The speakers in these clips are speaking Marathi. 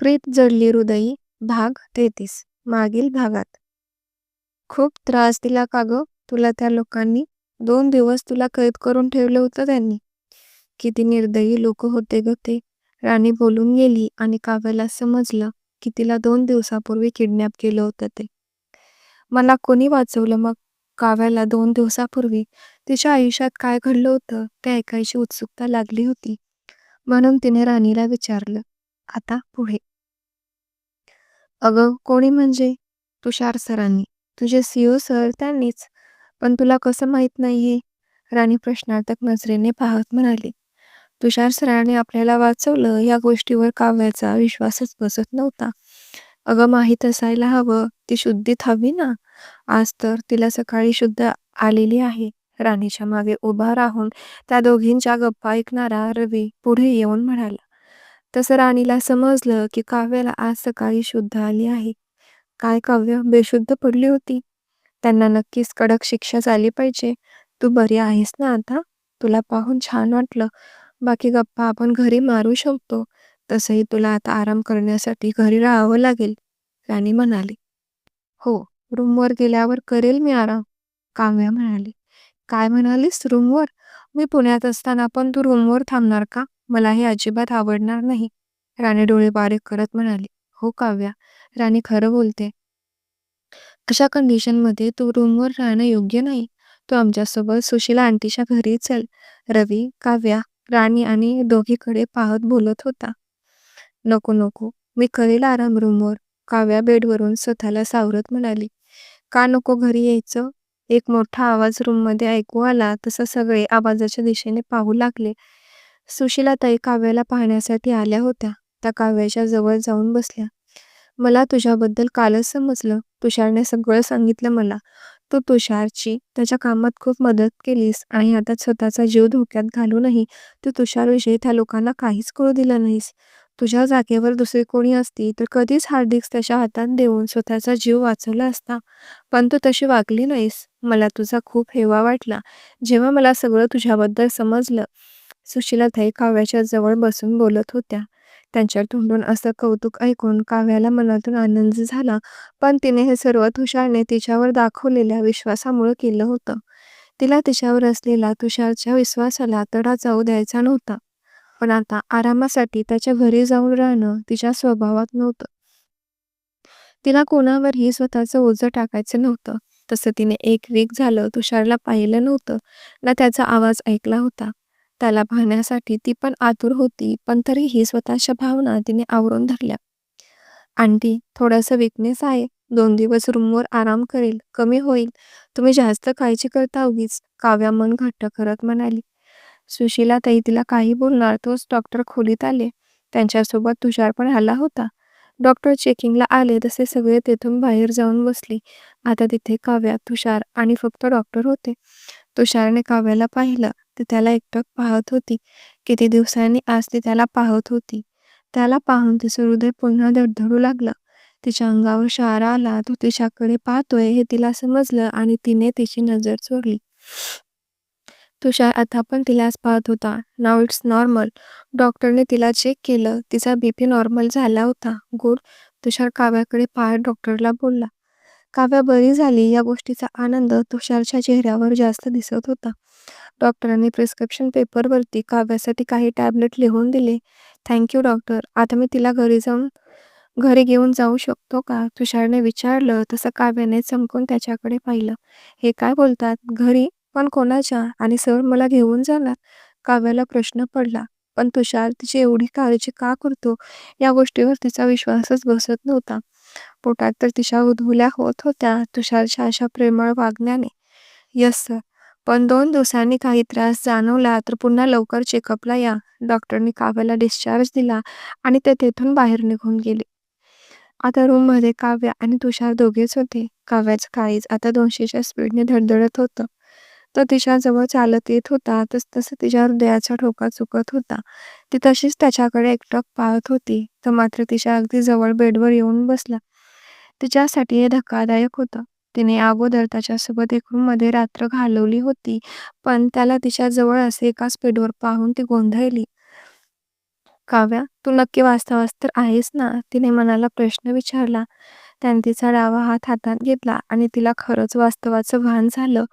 प्रीत जडली हृदयी भाग तेहतीस. मागील भागात. खूप त्रास दिला का ग? तुला त्या लोकांनी? दोन दिवस तुला कैद करून ठेवलं होतं त्यांनी. किती निर्दयी लोक होते ग ते. राणी बोलून गेली आणि काव्याला समजलं की तिला दोन दिवसापूर्वी किडनॅप केलं होतं ते. मला कोणी वाचवलं मग? काव्याला दोन दिवसापूर्वी? तिच्या आयुष्यात काय घडलं होतं? ते ऐकायची उत्सुकता लागली होती. म्हणून तिने राणीला विचारलं आता पुढे. अगं कोणी म्हणजे? तुषार सरांनी. तुझे सीओ सर त्यांनीच. पण तुला कसं माहीत नाहीये? राणी प्रश्नार्थक नजरेने पाहत म्हणाली. तुषार सरांनी आपल्याला वाचवलं या गोष्टीवर काव्याचा विश्वासच बसत नव्हता. अगं माहीत असायला हवं. ती शुद्धीत हवी ना? आज तर तिला सकाळी शुद्ध आलेली आहे. राणीच्या मागे उभा राहून त्या दोघींच्या गप्पा ऐकणारा रवी पुढे येऊन म्हणाला. तसं राणीला समजलं की काव्याला आज सकाळी शुद्ध आली आहे. काय काव्य बेशुद्ध पडली होती? त्यांना नक्कीच कडक शिक्षा झाली पाहिजे. तू बरी आहेस ना आता? तुला पाहून छान वाटलं. बाकी गप्पा आपण घरी मारू शकतो. तसंही तुला आता आराम करण्यासाठी घरी राहावं लागेल राणी म्हणाली. हो रूमवर गेल्यावर करेल मी आराम काव्या म्हणाली. काय म्हणालीस रूमवर? मी पुण्यात असताना पण तू रूमवर थांबणार का? मला हे अजिबात आवडणार नाही. राणी डोळे बारीक करत म्हणाली हो काव्या राणी खरं बोलते. अशा कंडिशनमध्ये तू रूमवर राहणं योग्य नाही? तू आमच्यासोबत सुशीला आंटीच्या घरी चल. रवी काव्या राणी आणि दोघीकडे पाहत बोलत होता. नको नको मी करेल आराम रूमवर काव्या बेडवरून स्वतःला सावरत म्हणाली. का नको घरी यायचं? एक मोठा आवाज रूममध्ये ऐकू आला तसं सगळे आवाजाच्या दिशेने पाहू लागले. सुशीलाताई काव्याला पाहण्यासाठी आल्या होत्या. त्या काव्याच्या जवळ जाऊन बसल्या. मला तुझ्याबद्दल कालच समजलं. तुषारने सगळं सांगितलं मला. तू तुषारची त्याच्या कामात खूप मदत केलीस आणि आता स्वतःचा जीव धोक्यात घालूनही तू तुषारविषयी त्या लोकांना काहीच कळू दिलं नाहीस. तुझ्या जागेवर दुसरी कोणी असती तर कधीच हार्दिक्स त्याच्या हातात देऊन स्वतःचा जीव वाचवला असता. पण तू तशी वागली नाहीस. मला तुझा खूप हेवा वाटला. जेव्हा मला सगळं तुझ्याबद्दल समजलं सुशीलाताई काव्याच्या जवळ बसून बोलत होत्या. त्यांच्या तोंडून असं कौतुक ऐकून काव्याला मनातून आनंद झाला पण तिने हे सर्व तुषारने तिच्यावर दाखवलेल्या विश्वासामुळे केलं होतं. तिला तिच्यावर असलेला तुषारच्या विश्वासाला तडा जाऊ द्यायचा नव्हता. पण आता आरामासाठी त्याच्या घरी जाऊन राहणं तिच्या स्वभावात नव्हतं. तिला कोणावरही स्वतःचं ओझं टाकायचं नव्हतं. तसं तिने एक वीक झालं तुषारला पाहिलं नव्हतं. ना त्याचा आवाज ऐकला होता. त्याला पाहण्यासाठी ती पण आतुर होती पण तरीही स्वतःच्या भावना तिने आवरून धरल्या. आंटी थोडासा विकनेस आहे. दोन दिवस रूमवर आराम करेल. कमी होईल. तुम्ही जास्त काळजी करता उगीच काव्या मन घट्ट करत म्हणाली. सुशीला ताई तिला काही बोलणार तोच डॉक्टर खोलीत आले. त्यांच्यासोबत तुषार पण आला होता. डॉक्टर चेकिंगला आले तसे सगळे तेथून बाहेर जाऊन बसले. आता तिथे काव्या तुषार आणि फक्त डॉक्टर होते. तुषारने काव्याला पाहिलं ते त्याला एकटक पाहत होती. किती दिवसांनी आज ती त्याला पाहत होती. त्याला पाहून तिचं हृदय पुन्हा धडधडू लागलं. तिच्या अंगावर शारा आला तो तिच्याकडे पाहतोय हे तिला समजलं आणि तिने तिची नजर चोरली तुषार आता पण तिलाच पाहत होता. Now it's normal. डॉक्टरने तिला चेक केलं. तिचा बीपी नॉर्मल झाला होता. गुड. तुषार काव्याकडे पाहत डॉक्टरला बोलला. काव्या बरी झाली या गोष्टीचा आनंद तुषारच्या चेहऱ्यावर जास्त दिसत होता. डॉक्टरांनी प्रिस्क्रिप्शन पेपरवरती काव्यासाठी काही टॅबलेट लिहून दिले. Thank you doctor. आता मी तिला घरी जाऊन घरी घेऊन जाऊ शकतो का? तुषारने विचारलं तसं काव्याने चमकून त्याच्याकडे पाहिलं. हे काय बोलतात? घरी? पण कोणाच्या? आणि सर मला घेऊन जाणार? काव्याला प्रश्न पडला. पण तुषार तिची एवढी काळजी का करतो? या गोष्टीवर तिचा विश्वासच बसत नव्हता. पोटात तर तिच्या उधुल्या होत होत्या तुषारच्या अशा प्रेमळ वागण्याने. यस सर पण दोन दिवसांनी काही त्रास जाणवला तर पुन्हा लवकर चेकअपला या. डॉक्टरनी काव्याला डिस्चार्ज दिला आणि ते तेथून बाहेर निघून गेले. आता रूममध्ये काव्य काव्या आणि तुषार दोघेच होते. काव्याचं काळीज आता दोनशेच्या स्पीडने धडधडत होतं. तो तिच्याजवळ चालत येत होता. तसतसं तिच्या हृदयाचा ठोका चुकत होता. ती तशीच त्याच्याकडे एकटक पाहत होती. तो मात्र तिच्या अगदी जवळ बेडवर येऊन बसला. तिच्यासाठी हे धक्कादायक होतं. तिने अगोदर त्याच्यासोबत एक रूममध्ये रात्र घालवली होती पण त्याला तिच्या जवळ असे एका स्पीडवर पाहून ती गोंधळली. काव्या, तू नक्की वास्तवास तर आहेस ना? तिने मनाला प्रश्न विचारला. त्याने तिचा डावा हात हातात घेतला आणि तिला खरंच वास्तवाचं भान झालं.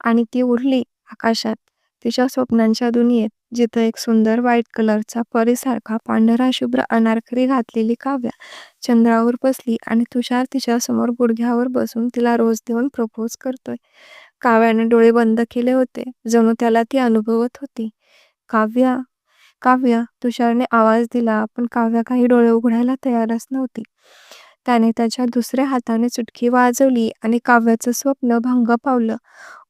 आणि ती उडली आकाशात. तिच्या स्वप्नांच्या दुनियेत जिथं एक सुंदर व्हाईट कलरचा परीसारखा पांढरा शुभ्र अनारखरी घातलेली काव्या चंद्रावर बसली आणि तुषार तिच्या समोर गुडघ्यावर बसून तिला रोज देऊन प्रपोज करतोय. काव्याने डोळे बंद केले होते. जणू त्याला ती अनुभवत होती. काव्या काव्या तुषारने आवाज दिला पण काव्या काही डोळे उघडायला तयारच नव्हती. त्याने त्याच्या दुसऱ्या हाताने चुटकी वाजवली आणि काव्याचं स्वप्न भंग पावलं.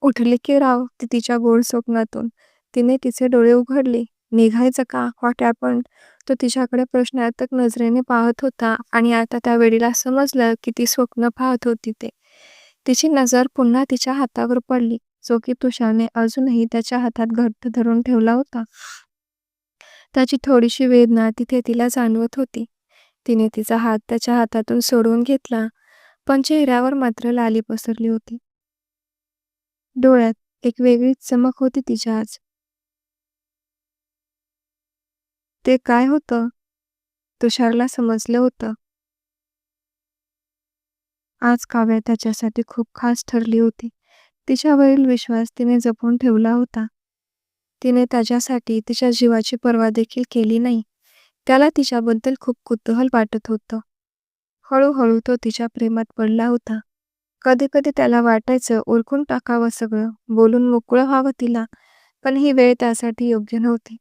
उठले की राव ती तिच्या गोड स्वप्नातून. तिने तिचे डोळे उघडले. निघायचं का? व्हॉट पण तो तिच्याकडे प्रश्नार्थक नजरेने पाहत होता आणि आता त्या वेळीला समजलं की ती स्वप्न पाहत होती ते. तिची नजर पुन्हा तिच्या हातावर पडली. जो की तुषारने अजूनही त्याच्या हातात घट्ट धरून ठेवला होता. त्याची थोडीशी वेदना तिथे तिला जाणवत होती. तिने तिचा हात त्याच्या हातातून सोडवून घेतला पण चेहऱ्यावर मात्र लाली पसरली होती. डोळ्यात एक वेगळीच चमक होती तिच्या आज. ते काय होतं? तुषारला समजलं होतं. आज काव्या त्याच्यासाठी खूप खास ठरली होती. तिच्यावरील विश्वास तिने जपून ठेवला होता. तिने त्याच्यासाठी तिच्या जीवाची पर्वा देखील केली नाही. त्याला तिच्याबद्दल खूप कुतूहल वाटत होतं. हळूहळू तो तिच्या प्रेमात पडला होता. कधी कधी त्याला वाटायचं ओळखून टाकावं सगळं बोलून मोकळं व्हावं तिला. पण ही वेळ त्यासाठी योग्य नव्हती.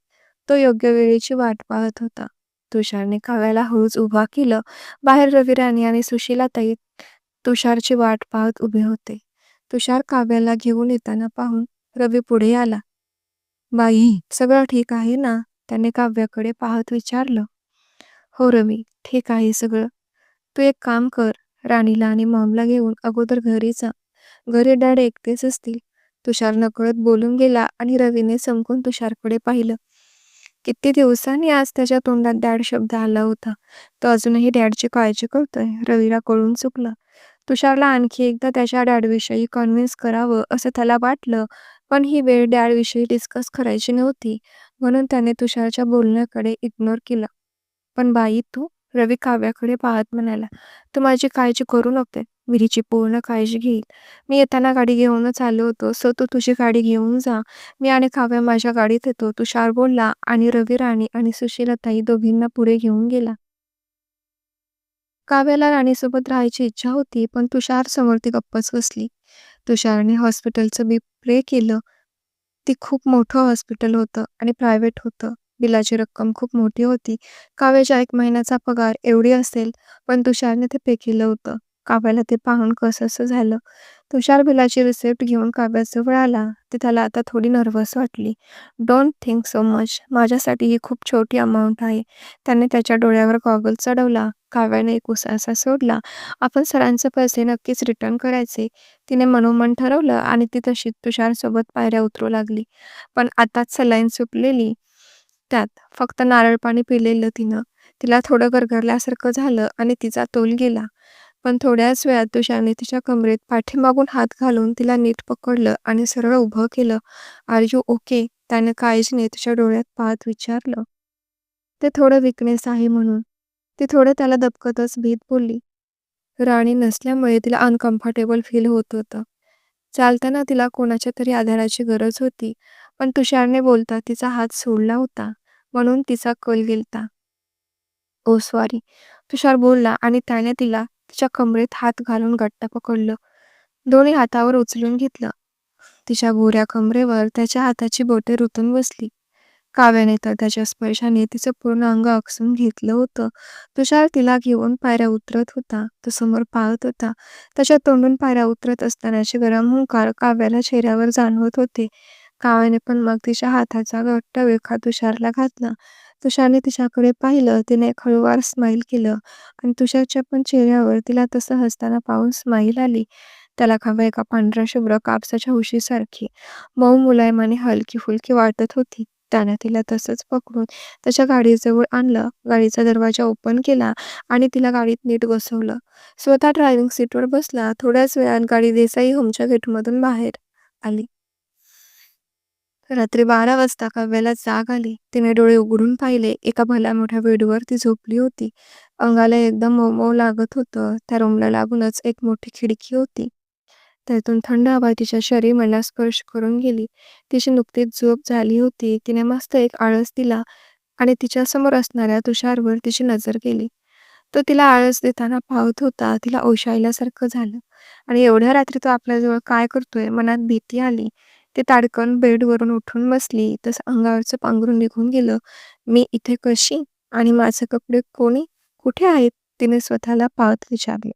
तो योग्य वेळेची वाट पाहत होता. तुषारने काव्याला हळूच उभा केलं. बाहेर रविराणी आणि सुशीला ताई तुषारची वाट पाहत उभे होते. तुषार काव्याला घेऊन येताना पाहून रवी पुढे आला. बाई सगळं ठीक आहे ना? त्याने काव्याकडे पाहत विचारलं हो रवी ठीक आहे सगळं. तू एक काम कर राणीला आणि मॉमला घेऊन अगोदर घरी जा. घरी डॅड एकटेच असतील. तुषार नकळत बोलून गेला आणि रवीने समकून तुषारकडे पाहिलं. किती दिवसांनी आज त्याच्या तोंडात डॅड शब्द आला होता. तो अजूनही डॅडची काळजी करतोय. रवीला कळून चुकलं. तुषारला आणखी एकदा त्याच्या डॅडविषयी कन्व्हिन्स करावं असं त्याला वाटलं पण ही वेळ डॅडविषयी डिस्कस करायची नव्हती. म्हणून त्याने तुषारच्या बोलण्याकडे इग्नोर केला. पण बाई तू रवी काव्याकडे पाहत म्हणाला तू माझी काळजी करू नको मी तिची पूर्ण काळजी घेईल. मी येताना गाडी घेऊनच आलो होतो सो तू तुझी गाडी घेऊन जा. मी आणि काव्या माझ्या गाडीत येतो. तुषार बोलला आणि रवी राणी आणि सुशीलताई दोघींना पुढे घेऊन गेला. काव्याला राणीसोबत राहायची इच्छा होती पण तुषार समोर ती गप्पच बसली. तुषारने हॉस्पिटलचं बी प्रे केलं. ती खूप मोठं हॉस्पिटल होतं आणि प्रायव्हेट होतं. बिलाची रक्कम खूप मोठी होती. काव्याच्या एक महिन्याचा पगार एवढी असेल पण तुषारने ते पे केलं होतं. काव्याला ते पाहून कसं असं झालं. तुषार बिलाची रिसिप्ट घेऊन काव्याजवळ आला. ते त्याला आता थोडी नर्वस वाटली. डोंट थिंक सो मच माझ्यासाठी ही खूप छोटी अमाऊंट आहे. त्याने त्याच्या डोळ्यावर गॉगल चढवला. काव्याने एक उसासा सोडला. आपण सरांचे पैसे नक्कीच रिटर्न करायचे. तिने मनोमन ठरवलं आणि ती तशी तुषारसोबत पायऱ्या उतरू लागली. पण आताच सलाईन सुटलेली. त्यात फक्त नारळ पाणी पिलेलं तिनं. तिला थोडं गरगरल्यासारखं झालं आणि तिचा तोल गेला. पण थोड्याच वेळात तुषारने तिच्या कमरेत पाठीमागून हात घालून तिला नीट पकडलं आणि सरळ उभं केलं. आर यू ओके त्याने काळजीने तिच्या डोळ्यात पाहत विचारलं. ते थोडं विकनेस आहे म्हणून. ती थोडं त्याला दबकतच भीत बोलली. राणी नसल्यामुळे तिला अनकम्फर्टेबल फील होत होतं. चालताना तिला कोणाच्या तरी आधाराची गरज होती पण तुषारने बोलता तिचा हात सोडला होता म्हणून तिचा कल गेलता. Oh, ओ सॉरी तुषार बोलला आणि त्याने तिला तिच्या कमरेत हात घालून घट्ट पकडलं. दोन्ही हातावर उचलून घेतलं. तिच्या गोऱ्या कमरेवर त्याच्या हाताची बोटे रुतून बसली. काव्याने तर त्याच्या स्पर्शाने तिचं पूर्ण अंग अकसून घेतलं होतं. तुषार तिला घेऊन पायऱ्या उतरत होता. तो समोर पाहत होता. त्याच्या तोंडून पायऱ्या उतरत असतानाचे गरम हुंकार काव्याला चेहऱ्यावर जाणवत होते. काव्याने पण मग तिच्या हाताचा घट्ट वेखा तुषारला घातला. तुषारने तिच्याकडे पाहिलं तिने एक हळूवार स्माईल केलं आणि तुषारच्या पण चेहऱ्यावर तिला तसं हसताना पाहून स्माईल आली. त्याला खावा एका पांढऱ्या शुभ्र कापसाच्या उशीसारखी मऊ मुलायमाने हलकी फुलकी वाटत होती. त्याने तिला तसंच पकडून त्याच्या गाडीजवळ आणलं. गाडीचा दरवाजा ओपन केला आणि तिला गाडीत नीट बसवलं. स्वतः ड्रायव्हिंग सीटवर बसला. थोड्याच वेळात गाडी देसाई होमच्या गेटमधून बाहेर आली. रात्री बारा वाजता काव्याला जाग आली. तिने डोळे उघडून पाहिले. एका भल्या मोठ्या बेडवर ती झोपली होती. अंगाला एकदम मऊ लागत होतं. त्या रूमला लागूनच एक मोठी खिडकी होती. त्यातून थंड हवा तिच्या शरीराला स्पर्श करून गेली. तिची नुकतीच झोप झाली होती. तिने मस्त एक आळस दिला आणि तिच्या समोर असणाऱ्या तुषारवर तिची नजर गेली. तो तिला आळस देताना पाहत होता. तिला ओशायल्यासारखं झालं. आणि एवढ्या रात्री तो आपल्याजवळ काय करतोय? मनात भीती आली. ते ताडकन बेडवरून उठून बसली. तसं अंगावरचं पांघरून निघून गेलं. मी इथे कशी? आणि माझे कपडे कोणी? कुठे आहेत? तिने स्वतःला पाहत विचारले.